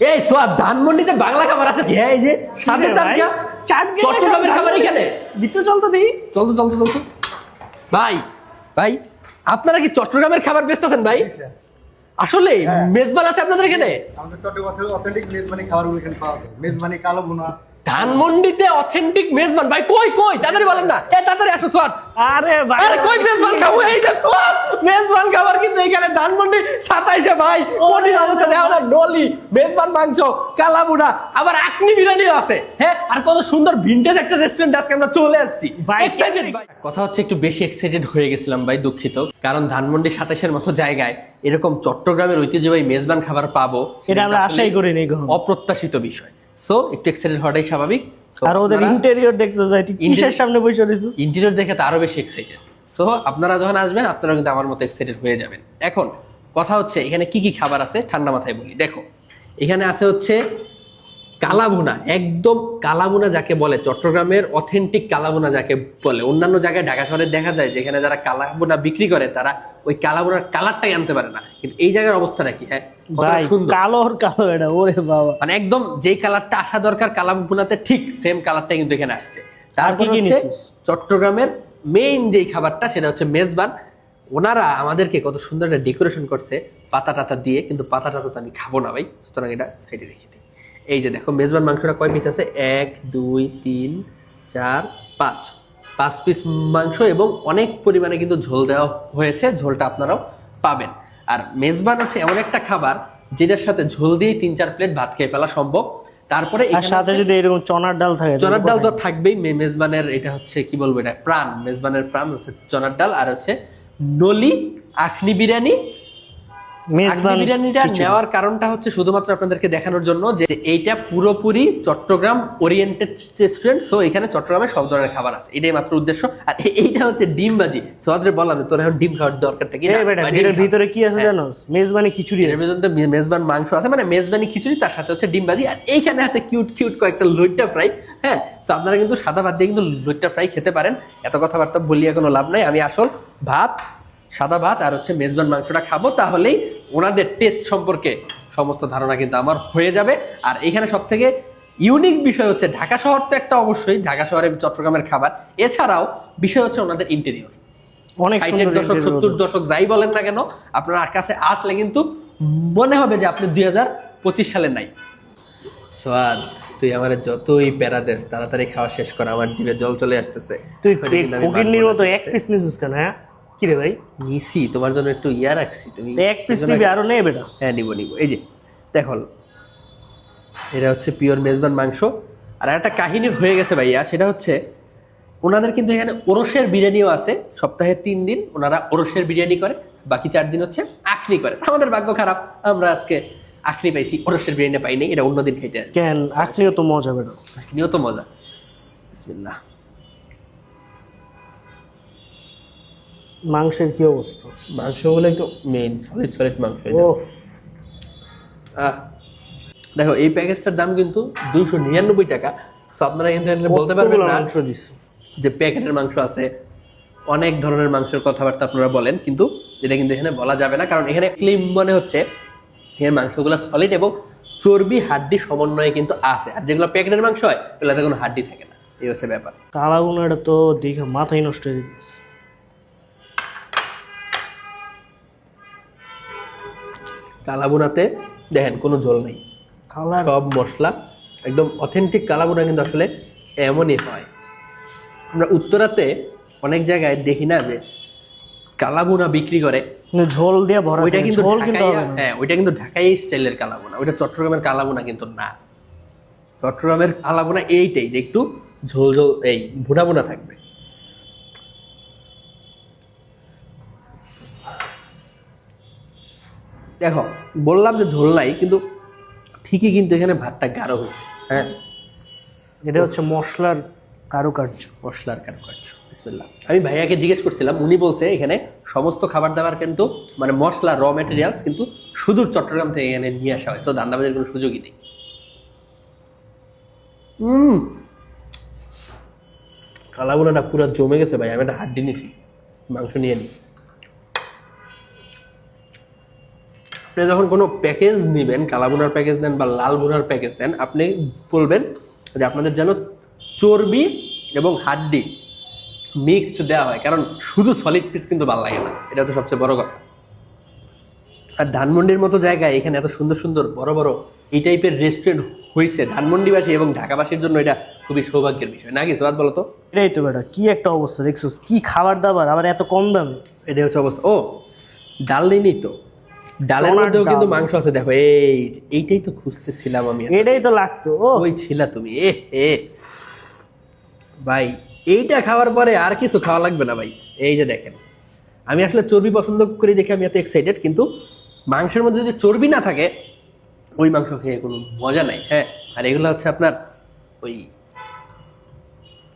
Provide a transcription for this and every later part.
এই সোয়াদ ধানমন্ডিতে বাংলা খাবার আছে। হ্যাঁ এই যে সাথে চাটকা চাটকা চট্টগ্রামের খাবার? এখানে। ভিতরে চলতো দিই চলতো চলতো চলতো। ভাই ভাই আপনারা কি চট্টগ্রামের খাবার বেচতেছেন ভাই? আসলে হ্যাঁ। মেজবান আছে আপনাদের এখানে? আমাদের চট্টগ্রামের অথেন্টিক মেজবানি খাবারগুলো এখানে পাওয়া যায়। মেজবানি কালো বোনা ধানমন্ডিতে অথেন্টিক মেজবান। ভাই কই কই? তাড়াতাড়ি বলেন না। এ তাড়াতাড়ি আসো সোয়াদ আরে ভাই আরে কই মেজবান খাব? এই যে সোয়াদ মেজবান খাবার কিন্তু এখানে ধানমন্ডি সাতাইছে ভাই। কোটি অবস্থা। হলো নলি মেজবান মাংস কালাবুনা আবার আকনি বিরিয়ানিও আছে। হ্যাঁ আর কত সুন্দর ভিন্টেজ একটা রেস্টুরেন্ট আজকে আমরা চলে আসছি। ভাই, এক্সাইটেড ভাই। কথা হচ্ছে একটু বেশি এক্সাইটেড হয়ে গেছিলাম ভাই দুঃখিত। কারণ ধানমন্ডি সাতাশের মতো জায়গায় এরকম চট্টগ্রামের ঐতিহ্যবাহী মেজবান খাবার পাবো এটা আমরা আশাই করিনি। অপ্রত্যাশিত বিষয়। সো একটু এক্সাইটেড হওয়াটাই স্বাভাবিক। আর ওদের ইন্টেরিয়র দেখছ কিসের সামনে বসে রয়েছিস ইন্টেরিয়র দেখে তো আরও বেশি এক্সাইটেড সো আপনারা যখন আসবেন আপনারা কিন্তু আমার মতো এক্সাইটেড হয়ে যাবেন। এখন কথা হচ্ছে এখানে কি কি খাবার আছে? ঠান্ডা মাথায় বলি। দেখো এখানে আছে হচ্ছে কালাভুনা একদম কালাভুনা যাকে বলে চট্টগ্রামের অথেন্টিক কালাভুনা যাকে বলে। অন্যান্য জায়গায় ঢাকা শহরে দেখা যায় যেখানে যারা কালাভুনা বিক্রি করে তারা ওই কালাভুনার কালারটাই আনতে পারে না। কিন্তু এই জায়গার অবস্থাটা কি? হ্যাঁ কালোর কালো এটা ওরে বাবা। মানে একদম যেই কালারটা আসা দরকার কালাভুনাতে ঠিক সেম কালারটাই কিন্তু এখানে আসছে। তারপর হচ্ছে চট্টগ্রামের মেইন যেই খাবারটা সেটা হচ্ছে মেজবান। ওনারা আমাদেরকে কত সুন্দর একটা ডেকোরেশন করছে পাতা টাতা দিয়ে কিন্তু পাতা টাতা তো আমি খাব না ভাই সুতরাং এটা সাইডে রেখে দিই। এই যে দেখো মেজবান মাংসটা কয় পিস আছে? এক দুই তিন চার পাঁচ। পাঁচ পিস মাংস এবং অনেক পরিমাণে কিন্তু ঝোল দেওয়া হয়েছে ঝোলটা আপনারাও পাবেন। আর মেজবান হচ্ছে এমন একটা খাবার যেটার সাথে ঝোল দিয়ে তিন চার প্লেট ভাত খেয়ে ফেলা সম্ভব। তারপরে আর সাথে যদি এরকম চনার ডাল থাকে চনার ডাল তো থাকবেই মেজবানের এটা হচ্ছে কি বলব এটা প্রাণ। মেজবানের প্রাণ হচ্ছে চনার ডাল আর হচ্ছে নলি আখনি বিরিয়ানি মেজবান বিরিয়ানিটা। নেওয়ার কারণটা হচ্ছে শুধুমাত্র আপনাদেরকে দেখানোর জন্য যে এইটা পুরোপুরি চট্টগ্রাম ওরিয়েন্টেড রেস্টুরেন্ট সো এখানে চট্টগ্রামে সব ধরনের খাবার আছে। এটাই মাত্র উদ্দেশ্য। আর এইটা হচ্ছে ডিম বাজি সোয়াদরে বললাম যে তোর এখন ডিম খাওয়ার দরকারটা কি? এটার ভিতরে কি আছে হ্যাঁ। জানোস মেজবানি খিচুড়ি এর মধ্যে মেজবান মাংস আছে। মানে মেজবানি খিচুড়ি তার সাথে হচ্ছে ডিম ভাজি আর এইখানে আছে কিউট কিউট কয়েকটা লইট্টা ফ্রাই। হ্যাঁ তো আপনারা কিন্তু সাদা ভাত দিয়ে কিন্তু লইট্টা ফ্রাই খেতে পারেন। এত কথাবার্তা বলিয়া কোনো লাভ নাই। আমি আসল ভাত সাদা ভাত আর হচ্ছে মেজবান মাংসটা খাব। তাহলেই ওনাদের টেস্ট সম্পর্কে সমস্ত ধারণা কিন্তু আমার হয়ে যাবে। আর এখানে সব থেকে ইউনিক বিষয় হচ্ছে ঢাকা শহর তো একটা অবশ্যই ঢাকা শহরে চট্টগ্রামের খাবার। এছাড়াও বিষয় হচ্ছে ওনাদের ইন্টেরিয়র অনেক দশক সত্তর দশক যাই বলেন না কেন আপনার কাছে আসলে কিন্তু মনে হবে যে আপনি দুই হাজার পঁচিশ সালে নাই। সোয়াদ তুই আমার যতই প্যারা দেস তাড়াতাড়ি খাওয়া শেষ কর আমার জিভে জল চলে আসতেছে। তুই মানবো মতো এক পিস নিছিস কেন হ্যাঁ? কি রে ভাই? নিছি তোমার জন্য একটু ইয়া রাখছি তুমি এক পিস নিবি আরও নেই বেটা। হ্যাঁ নিব নিব। এই যে দেখো এটা হচ্ছে পিওর মেজবান মাংস। আর একটা কাহিনী হয়ে গেছে ভাইয়া সেটা হচ্ছে ওনাদের কিন্তু এখানে ওরসের বিরিয়ানিও আছে। সপ্তাহে তিন দিন ওনারা ওরসের বিরিয়ানি করে বাকি চার দিন হচ্ছে আখনি করে। আমাদের ভাগ্য খারাপ আমরা আজকে আখনি পাইছি ওরসের বিরিয়ানি পাইনি এটা অন্যদিন খাইতে কেন? আখনিও তো মজা বেটা। আখনিও তো মজা। বিসমিল্লাহ। মাংসের কি অবস্থা? মাংসগুলোই তো মেইন সলিড সলিড মাংস দেখো এই প্যাকেজটার দাম কিন্তু দুইশো নিরানব্বই টাকা। সো আপনারা এখানে বলতে পারবেন না মাংস দিস? যে প্যাকেটের মাংস আছে অনেক ধরনের মাংসের কথাবার্তা আপনারা বলেন কিন্তু এটা কিন্তু এখানে বলা যাবে না কারণ এখানে ক্লিম মনে হচ্ছে এর মাংসগুলো সলিড এবং চর্বি হাড্ডি সমন্বয়ে কিন্তু আছে। আর যেগুলো প্যাকেটের মাংস হয় এগুলোতে কোনো হাড্ডি থাকে না। এই হচ্ছে ব্যাপার। কালাগুনো এটা তো দেখে মাথায় নষ্ট হয়ে দিচ্ছে কালাবুনাতে দেখেন কোনো ঝোল নেই। সব মশলা একদম অথেন্টিক কালাবুনা কিন্তু আসলে এমনই হয়। আমরা উত্তরাতে অনেক জায়গায় দেখি না যে কালাবুনা বিক্রি করে। ঝোল দিয়ে ভরা ওইটা কিন্তু হ্যাঁ ওইটা কিন্তু ঢাকাই স্টাইলের কালাবোনা ওইটা চট্টগ্রামের কালাবোনা কিন্তু না। চট্টগ্রামের কালাবোনা এইটাই যে একটু ঝোল ঝোল এই ভুনা ভুনা থাকবে। দেখো বললাম যে ঝোল নাই কিন্তু ঠিকই কিন্তু এখানে ভাতটা গাঢ় হয়েছে হ্যাঁ? এটা হচ্ছে মশলার কারুকার্য। মশলার কারুকার্য বিসমিল্লাহ। আমি ভাইয়াকে জিজ্ঞেস করছিলাম উনি বলছে এখানে সমস্ত খাবার দাবার কিন্তু মানে মশলা র মেটেরিয়ালস কিন্তু সুদূর চট্টগ্রাম থেকে এখানে নিয়ে আসা হয় সো দান্দাবাজের কোনো সুযোগই নেই। হুম কালাগুনাটা পুরো জমে গেছে ভাই আমি একটা হাড্ডি নিছি মাংস নিয়ে নিই আপনি যখন কোনো প্যাকেজ নেবেন কালাবুনার প্যাকেজ নেন বা লাল বুনার প্যাকেজ নেন আপনি বলবেন যে আপনাদের যেন চর্বি এবং হাড্ডি মিক্সড দেওয়া হয়। কারণ শুধু সলিড পিস কিন্তু ভালো লাগে না। এটা হচ্ছে সবচেয়ে বড় কথা। আর ধানমন্ডির মতো জায়গায় এখানে এত সুন্দর সুন্দর বড় বড় এই টাইপের রেস্টুরেন্ট হয়েছে ধানমন্ডিবাসী এবং ঢাকাবাসীর জন্য এটা খুবই সৌভাগ্যের বিষয়। নাকি সোয়াদ বলো তো? এটাই তো বেটা কি একটা অবস্থা দেখছ কি খাবার দাবার আবার এত কম দামে। এটাই হচ্ছে অবস্থা। ও ডাল নেই তো? ডালের মধ্যেও কিন্তু মাংস আছে দেখো এই এইটাই তো খুঁজতেছিলাম আমি এটাই তো লাগতো ও। ওই ছিলা তুমি? এ এ ভাই এইটা খাওয়ার পরে আর কিছু খাওয়া লাগবে না ভাই। এই যে দেখেন আমি আসলে চর্বি পছন্দ করি দেখে আমি এত এক্সাইটেড কিন্তু মাংসের মধ্যে যদি চর্বি না থাকে ওই মাংস খেয়ে কোনো মজা নাই হ্যাঁ। আর এগুলো হচ্ছে আপনার ওই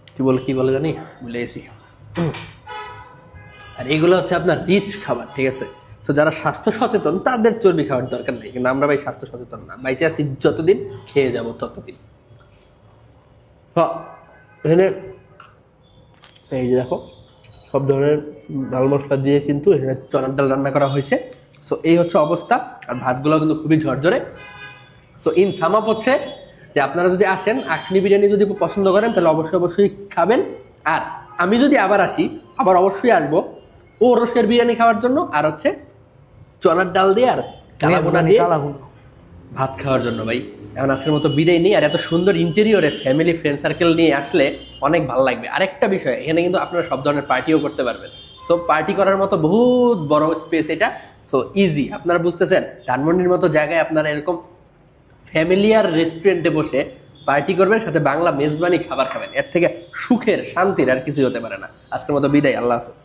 কি বলে কি বলে জানি? ভুলে গেছি। আর এগুলো হচ্ছে আপনার রিচ খাবার ঠিক আছে? সো যারা স্বাস্থ্য সচেতন, তাদের চর্বি খাওয়ার দরকার নেই। কিন্তু আমরা ভাই স্বাস্থ্য সচেতন না। বাইচে আছি যতদিন খেয়ে যাব, ততদিন। এখানে এই যে দেখো, সব ধরনের ডাল মশলা দিয়ে কিন্তু এখানে চনার ডাল রান্না করা হয়েছে। সো এই হচ্ছে অবস্থা। আর ভাতগুলো কিন্তু খুবই ঝরঝরে। সো ইন সাম আপ হচ্ছে যে আপনারা যদি আসেন, আখনি বিরিয়ানি যদি পছন্দ করেন, তাহলে অবশ্যই অবশ্যই খাবেন। আর আমি যদি আবার আসি, আবার অবশ্যই আসব ও রসের বিরিয়ানি খাওয়ার জন্য। আর হচ্ছে চনার ডাল দিয়ে আর কালাবোনা দিয়ে ভাত খাওয়ার জন্য ভাই। এখন আজকের মতো বিদায় নেই আর এত সুন্দর ইন্টেরিয়রে ফ্যামিলি ফ্রেন্ড সার্কেল নিয়ে আসলে অনেক ভালো লাগবে। আরেকটা বিষয় এখানে কিন্তু আপনারা সব ধরনের পার্টিও করতে পারবেন। সো পার্টি করার মতো বহুত বড় স্পেস এটা। সো ইজি আপনারা বুঝতেছেন ধানমন্ডির মতো জায়গায় আপনারা এরকম ফ্যামিলিয়ার রেস্টুরেন্টে বসে পার্টি করবেন সাথে বাংলা মেজবানি খাবার খাবেন। এর থেকে সুখের শান্তির আর কিছুই হতে পারে না। আজকের মতো বিদায় আল্লাহ হাফেজ।